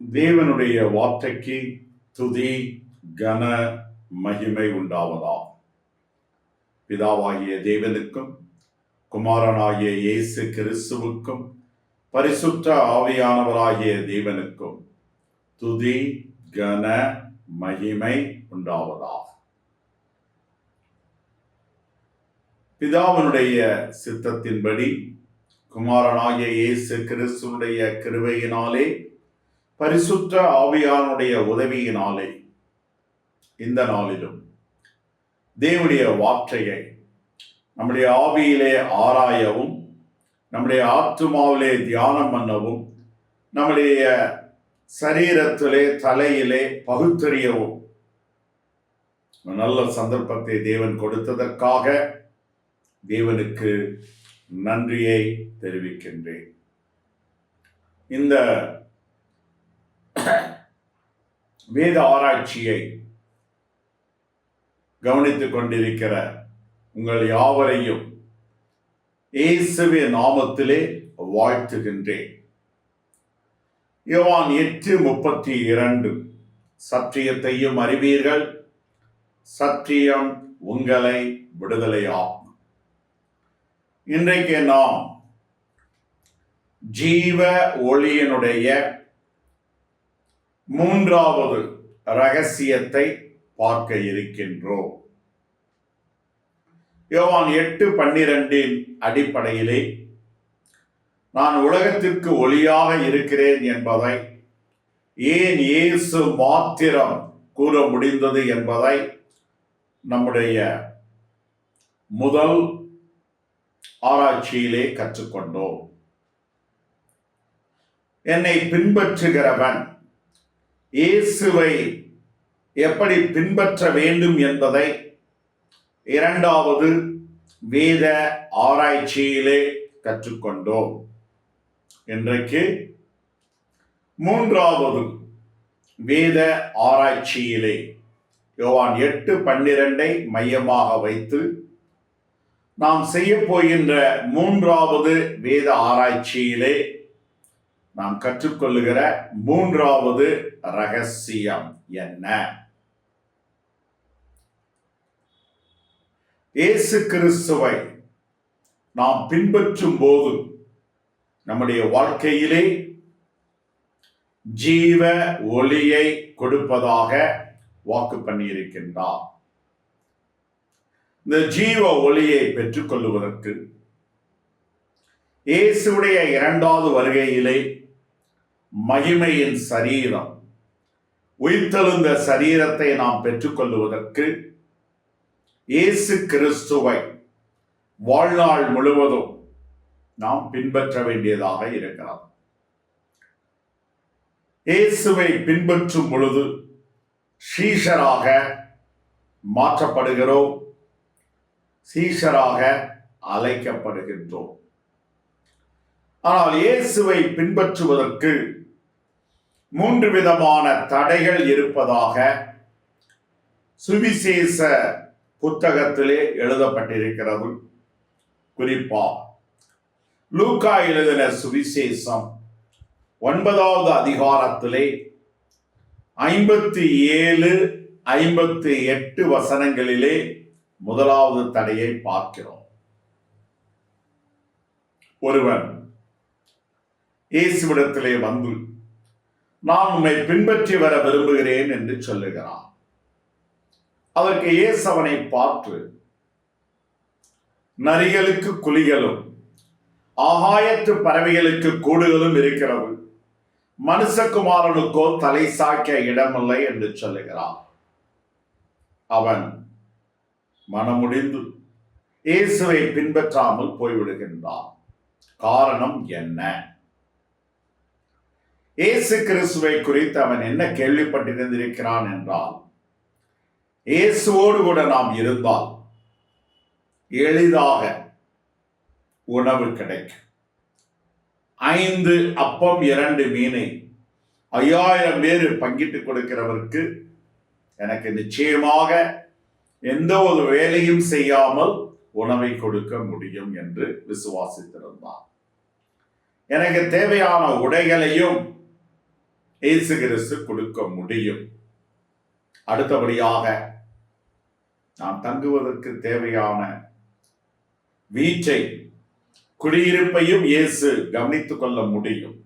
தேவனுடைய வார்த்தைக்கு துதி கன மகிமை உண்டாவதா? பிதாவாகிய தேவனுக்கும் குமாரனாகிய இயேசு கிறிஸ்துவுக்கும் பரிசுத்த ஆவியானவராகிய தேவனுக்கும் துதி கன மகிமை உண்டாவதா? பிதாவினுடைய சித்தத்தின்படி குமாரனாகிய இயேசு கிறிஸ்துவனுடைய கிருவையினாலே பரிசுத்த ஆவியானுடைய உதவியினாலே இந்த நாளிலும் தேவனுடைய வார்த்தையை நம்முடைய ஆவியிலே ஆராயவும் நம்முடைய ஆத்துமாவிலே தியானம் பண்ணவும் நம்முடைய சரீரத்திலே தலையிலே பகுத்தறியவும் நல்ல சந்தர்ப்பத்தை தேவன் கொடுத்ததற்காக தேவனுக்கு நன்றியை தெரிவிக்கின்றேன். இந்த வேத ஆராய்ச்சியை கவனித்துக் கொண்டிருக்கிற உங்கள் யாவரையும் இயேசுவின் நாமத்திலே வாழ்த்துகின்றேன். யோவான் எட்டு முப்பத்தி இரண்டு. சத்தியத்தையும் அறிவீர்கள். சத்தியம் உங்களை விடுதலையாகும் இன்றைக்கு நாம் ஜீவ ஒளியினுடைய மூன்றாவது ரகசியத்தை பார்க்க இருக்கின்றோம். யோவான் எட்டு பன்னிரண்டின் அடிப்படையிலே நான் உலகத்திற்கு ஒளியாக இருக்கிறேன் என்பதை ஏன் இயேசு மாத்திரம் கூற முடிந்தது என்பதை நம்முடைய முதல் ஆராய்ச்சியிலே கற்றுக்கொண்டோம். என்னை பின்பற்றுகிறவன் இயேசுவை எப்படி பின்பற்ற வேண்டும் என்பதை இரண்டாவது வேத ஆராய்ச்சியிலே கற்றுக்கொண்டோம். இன்றைக்கு மூன்றாவது வேத ஆராய்ச்சியிலே யோவான் எட்டு பன்னிரண்டை மையமாக வைத்து நாம் செய்ய போகின்ற மூன்றாவது வேத ஆராய்ச்சியிலே நாம் கற்றுக்கொள்ளுகிற மூன்றாவது ரகசியம் என்ன? இயேசு கிறிஸ்துவை நாம் பின்பற்றும் போது நம்முடைய வாழ்க்கையிலே ஜீவ ஒளியை கொடுப்பதாக வாக்கு பண்ணியிருக்கின்றார். இந்த ஜீவ ஒளியை பெற்றுக்கொள்வதற்கு இயேசுடைய இரண்டாவது வருகையிலே மகிமையின் சரீரம். உயிர்த்தெழுந்த சரீரத்தை நாம் பெற்றுக்கொள்வதற்கு இயேசு கிறிஸ்துவை வாழ்நாள் முழுவதும் நாம் பின்பற்ற வேண்டியதாக இருக்கிறது. இயேசுவை பின்பற்றும் பொழுது சீஷராக மாற்றப்படுகிறோம். சீஷராக அழைக்கப்படுகின்றோம். ஆனால் இயேசுவை பின்பற்றுவதற்கு மூன்று விதமான தடைகள் இருப்பதாக சுவிசேஷ புத்தகத்திலே எழுதப்பட்டிருக்கிறது. குறிப்பா லூக்கா எழுதின சுவிசேஷம் ஒன்பதாவது அதிகாரத்திலே ஐம்பத்தி ஏழு ஐம்பத்தி எட்டு வசனங்களிலே முதலாவது தடையை பார்க்கிறோம். ஒருவன் இயேசுவிடத்திலே வந்து நான் உம்மை பின்பற்றி வர விரும்புகிறேன் என்று சொல்லுகிறான். அதற்கு இயேசு பார்த்து நரிகளுக்கு குழிகளும் ஆகாயத்து பறவைகளுக்கு கூடுகளும் இருக்கிறது. மனுஷகுமாரனுக்கோ தலை சாய்க்க இடமில்லை என்று சொல்லுகிறான். அவன் மனமுடிந்து இயேசுவை பின்பற்றாமல் போய்விடுகின்றான். காரணம் என்ன? இயேசு கிறிஸ்துவை குறித்து அவன் என்ன கேள்விப்பட்டிருந்திருக்கிறான் என்றால் இயேசுவோடு கூட நாம் இருந்தால் எளிதாக உணவு கிடைக்கும். ஐந்து அப்பம் இரண்டு மீனை ஐயாயிரம் பேர் பங்கிட்டு கொடுக்கிறவருக்கு எனக்கு நிச்சயமாக எந்த ஒரு வேலையும் செய்யாமல் உணவை கொடுக்க முடியும் என்று விசுவாசித்திருந்தார் எனக்கு தேவையான உடைகளையும் இயேசு கிறிஸ்து கொடுக்க முடியும். அடுத்தபடியாக நாம் தங்குவதற்கு தேவையான வீச்சை குடியிருப்பையும் இயேசு கவனித்துக் கொள்ள முடியும்.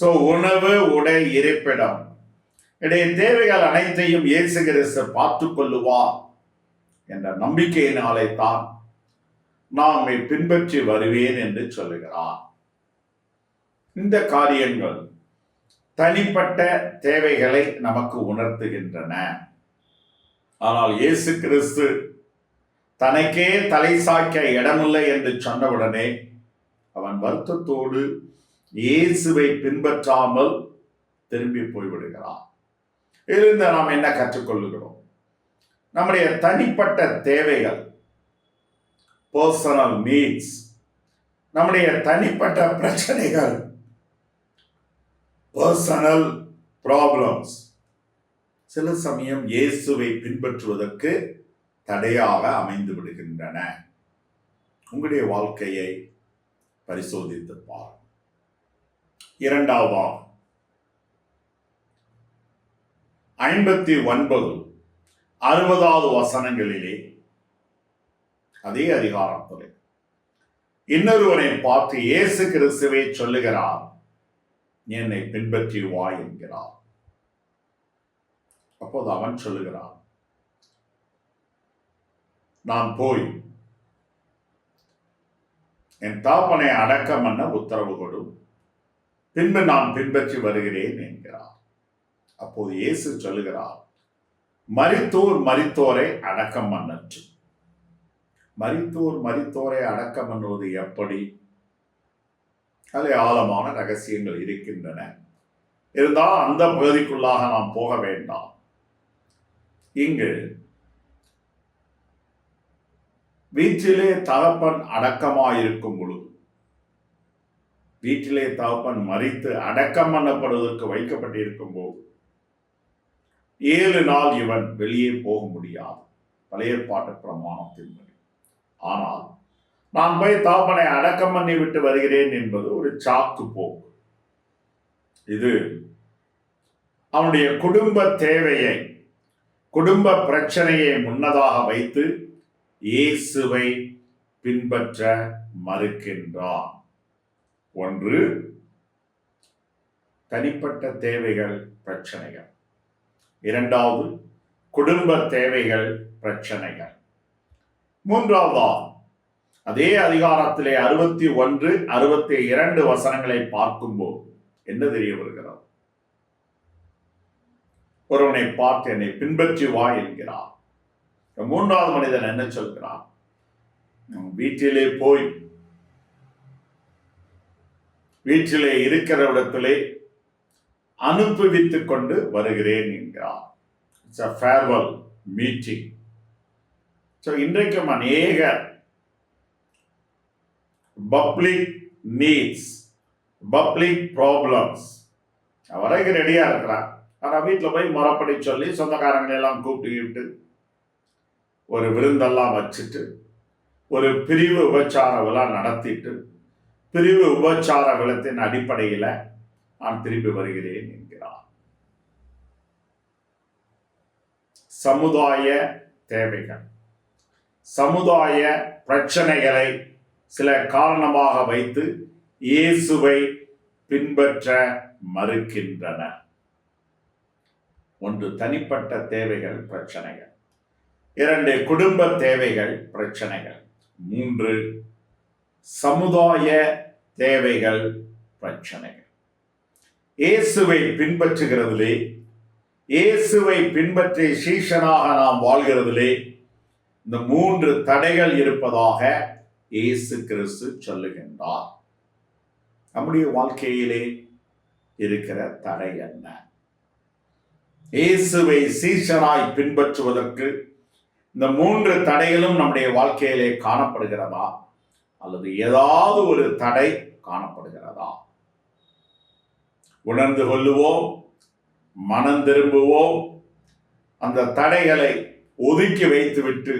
சோ உணவு உடை இருப்பிடம். இடைய தேவைகள் அனைத்தையும் இயேசு கிறிஸ்து பார்த்துக் கொள்ளுவார் என்ற நம்பிக்கையினாலே தான் நான் பின்பற்றி வருவேன் என்று சொல்லுகிறார். இந்த காரியங்கள் தனிப்பட்ட தேவைகளை நமக்கு உணர்த்துகின்றன. ஆனால் இயேசு கிறிஸ்து தனக்கே தலை சாய்க்க இடமில்லை என்று சொன்னவுடனே அவன் வருத்தத்தோடு இயேசுவை பின்பற்றாமல் திரும்பி போய்விடுகிறான். இருந்து நாம் என்ன கற்றுக்கொள்ளுகிறோம்? நம்முடைய தனிப்பட்ட தேவைகள் பர்சனல் நீட்ஸ் நம்முடைய தனிப்பட்ட பிரச்சனைகள் பர்சனல் ப்ராப்ளம்ஸ் சில சமயம் இயேசுவை பின்பற்றுவதற்கு தடையாக அமைந்து விடுகின்றன. உங்களுடைய வாழ்க்கையை பரிசோதித்து பார். இரண்டாவதாக ஐம்பத்தி ஒன்பது. அறுபதாவது வசனங்களிலே அதே அதிகாரத்தில் இன்னொருவனை பார்த்து இயேசு கிறிஸ்துவை சொல்லுகிறார். என்னை பின்பற்றி வா என்கிறார். அப்போது அவன் சொல்லுகிறான் நான் போய் என் தாப்பனை அடக்கம் பண்ண உத்தரவு கொடும் பின்பு நான் பின்பற்றி வருகிறேன் என்கிறார். அப்போது இயேசு சொல்லுகிறார் மரித்தோர் மரித்தோரை அடக்கம் பண்ணற்று. மரித்தோர் மரித்தோரை அடக்கம் பண்ணுவது எப்படி? அதில் ஆழமான ரகசியங்கள் இருக்கின்றன. இருந்தால் அந்த பகுதிக்குள்ளாக நாம் போக வேண்டாம். இங்கு வீட்டிலே தகப்பன் அடக்கமாயிருக்கும் பொழுது வீட்டிலே தகப்பன் மறித்து அடக்கம் பண்ணப்படுவதற்கு வைக்கப்பட்டிருக்கும் போது ஏழு நாள் இவன் வெளியே போக முடியாது. பழைய பாட்டு பிரமாணத்தின்படி. ஆனால் நான் போய் தாப்பனை அடக்கம் பண்ணி விட்டு வருகிறேன் என்பது ஒரு சாக்கு போக்கு. இது அவனுடைய குடும்ப தேவையை குடும்ப பிரச்சனையை முன்னதாக வைத்து இயேசுவை பின்பற்ற மறுக்கின்றான். ஒன்று தனிப்பட்ட தேவைகள் பிரச்சனைகள். இரண்டாவது குடும்ப தேவைகள் பிரச்சனைகள். மூன்றாவதா அதே அதிகாரத்திலே அறுபத்தி ஒன்று அறுபத்தி இரண்டு வசனங்களை பார்க்கும்போது என்ன தெரிய வருகிறார் ஒருவனை பார்த்து என்னை பின்பற்றி வா என்கிறார். மூன்றாவது மனிதன் என்ன சொல்கிறான்? வீட்டிலே போய் வீட்டிலே இருக்கிற இடத்திலே அனுப்புவித்துக் கொண்டு வருகிறேன் என்கிறார். It's a farewell meeting so இன்றைக்கும் அநேக பப்ளிக் நீட்ஸ் பப்ளிக் ப்ராப்ளம்ஸ் வரைக்கும் ரெடியாக இருக்கிறான் ஆனால் வீட்டில் போய் முறப்படி சொல்லி சொந்தக்காரங்களெல்லாம் கூப்பிட்டுக்கிட்டு ஒரு விருந்தெல்லாம் வச்சுட்டு ஒரு பிரிவு உபச்சார விழா நடத்திட்டு பிரிவு உபச்சார விழத்தின் அடிப்படையில் நான் திரும்பி வருகிறேன் என்கிறார். சமுதாய தேவைகள். சமுதாய பிரச்சனைகளை சில காரணமாக வைத்து இயேசுவை பின்பற்ற மறுக்கின்றன. ஒன்று தனிப்பட்ட தேவைகள் பிரச்சனைகள். இரண்டு குடும்ப தேவைகள் பிரச்சனைகள். மூன்று சமுதாய தேவைகள் பிரச்சனைகள். இயேசுவை பின்பற்றுகிறதிலே இயேசுவை பின்பற்றி சீஷனாக நாம் வாழ்கிறதிலே இந்த மூன்று தடைகள் இருப்பதாக இயேசு கிறிஸ்து சொல்லுகின்றார். நம்முடைய வாழ்க்கையிலே இருக்கிற தடை என்ன? இயேசுவை சீசனாய் பின்பற்றுவதற்கு இந்த மூன்று தடைகளும் நம்முடைய வாழ்க்கையிலே காணப்படுகிறதா? அல்லது ஏதாவது ஒரு தடை காணப்படுகிறதா? உணர்ந்து கொள்ளுவோம் மனம் திரும்புவோம் அந்த தடைகளை ஒதுக்கி வைத்துவிட்டு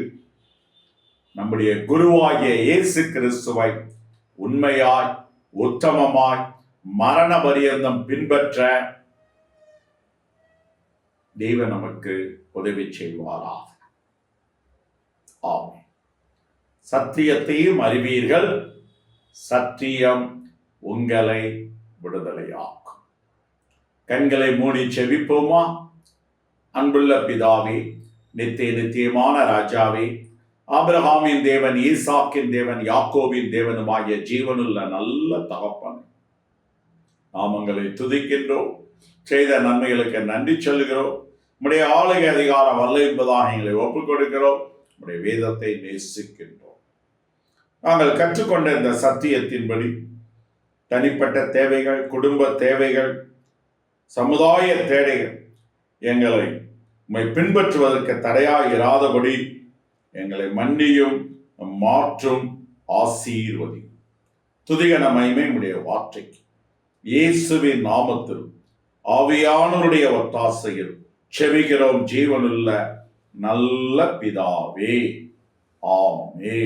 நம்முடைய குருவாகிய இயேசு கிறிஸ்துவை உண்மையாய் உத்தமமாய் மரண பரியந்தம் பின்பற்ற தெய்வ நமக்கு உதவி செய்வாராக. ஆம் சத்தியத்தையும் அறிவீர்கள் சத்தியம் உங்களை விடுதலையாக்கும். கண்களை மூடி செவிப்போமா அன்புள்ள பிதாவே நித்திய நித்தியமான ராஜாவே ஆபிரஹாமின் தேவன் ஈசாக்கின் தேவன் யாக்கோவின் தேவனுமாகிய ஜீவனுள்ள நல்ல தகப்பன். நாமங்களை துதிக்கின்றோம். செய்த நன்மைகளுக்கு நன்றி சொல்லுகிறோம். உடைய ஆளுகை அதிகாரம் வல்ல என்பதாக எங்களை ஒப்புக் கொடுக்கிறோம். உடைய வேதத்தை நேசிக்கின்றோம். நாங்கள் கற்றுக்கொண்ட இந்த சத்தியத்தின்படி தனிப்பட்ட தேவைகள் குடும்ப தேவைகள் சமுதாய தேவைகள் எங்களை உண்மை பின்பற்றுவதற்கு தடையாக இராதபடி எங்களை மன்னியும் மாற்றும் ஆசீர்வதி துதிகன மகிமை உடைய வார்த்தைக்கு இயேசுவின் நாமத்தில் ஆவியானவருடைய ஒத்தாசையில் செவிகிறோம் ஜீவனுள்ள நல்ல பிதாவே. ஆமே